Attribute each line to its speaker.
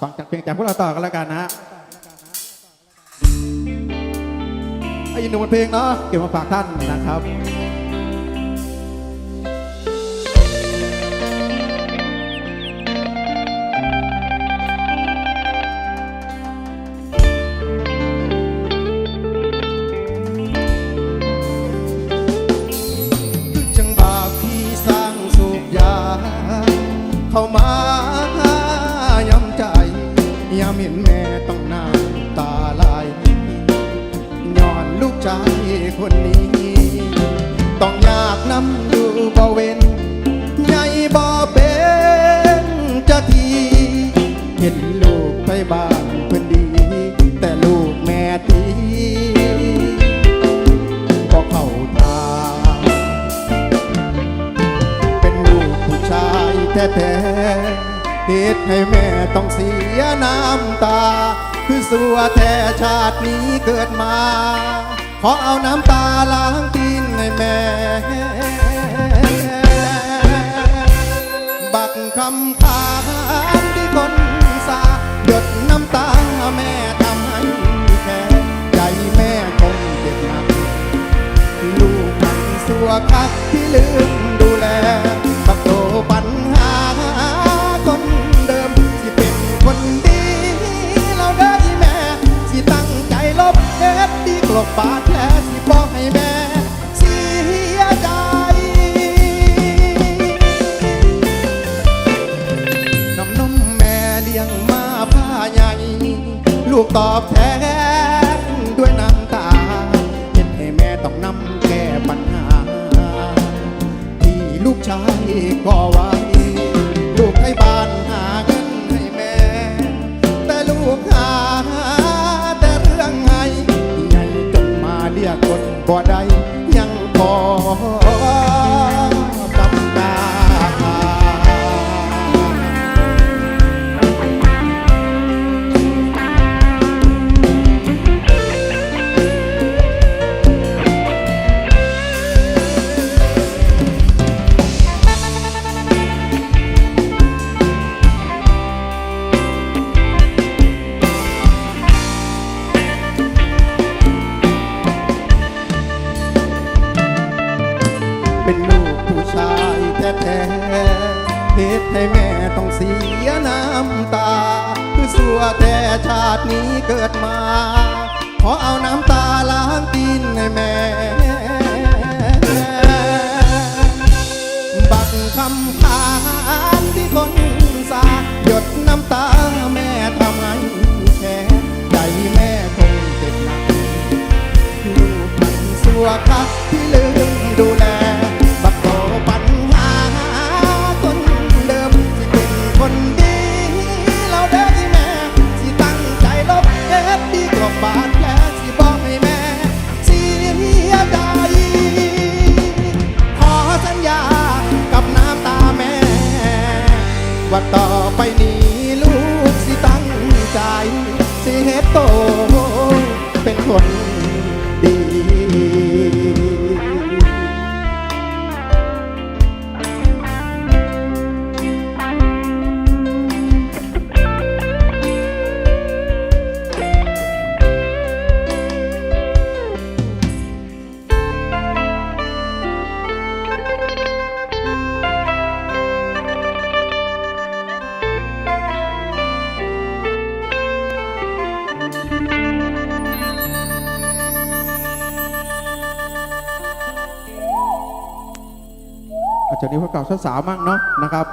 Speaker 1: ฟังจากเพลงจากพวกเราต่อกันแล้วกันนะฮะไอ้ยินหนึ่งบนเพลงเนาะเก็บมาฝากท่านนะครับ ต้องน้ำตาไหลย้อนลูกชายคนนี้ ต้องอยากนำดูบ่เว้นใหญ่บ่เป็นจะที เห็นลูกไปบ้านเพื่อนดี แต่ลูกแม่ตีก็เข้าทางเป็นลูกผู้ชายแท้ๆ เหตุให้แม่ต้องเสียน้ำตา คือสัวแท้ชาตินี้เกิดมา ขอเอาน้ำตาล้างตีนให้แม่ บักคำถามที่คนสาหยดน้ำตาแม่ทำให้แค่ใจแม่คงเจ็บหนักลูกมันสัวคักที่ลืมดูแล ดดีกบาดแผลสิบอกให้แม่เสียใจน้ำนมแม่เลี้ยงมาผ้าใหญ่ลูกตอบแทนด้วยน้ำตาเห็นให้แม่ต้องนำแก้ปัญหา ที่ลูกชายก่อไว้ บ่ได้ ตุให้แม่ต้องเสียน้ำตา คือสัวแต่ชาตินี้เกิดมา ขอเอาน้ำตาล้างตีนให้แม่บักคำพานที่คนสาหยดน้ำตาแม่ทำให้แค่ใจแม่คงเจ็บหนักลูกมันสัวคักที่ลืม เฮ็ดโต จากนี้พวกเก่าสาวๆมั่งเนาะนะครับ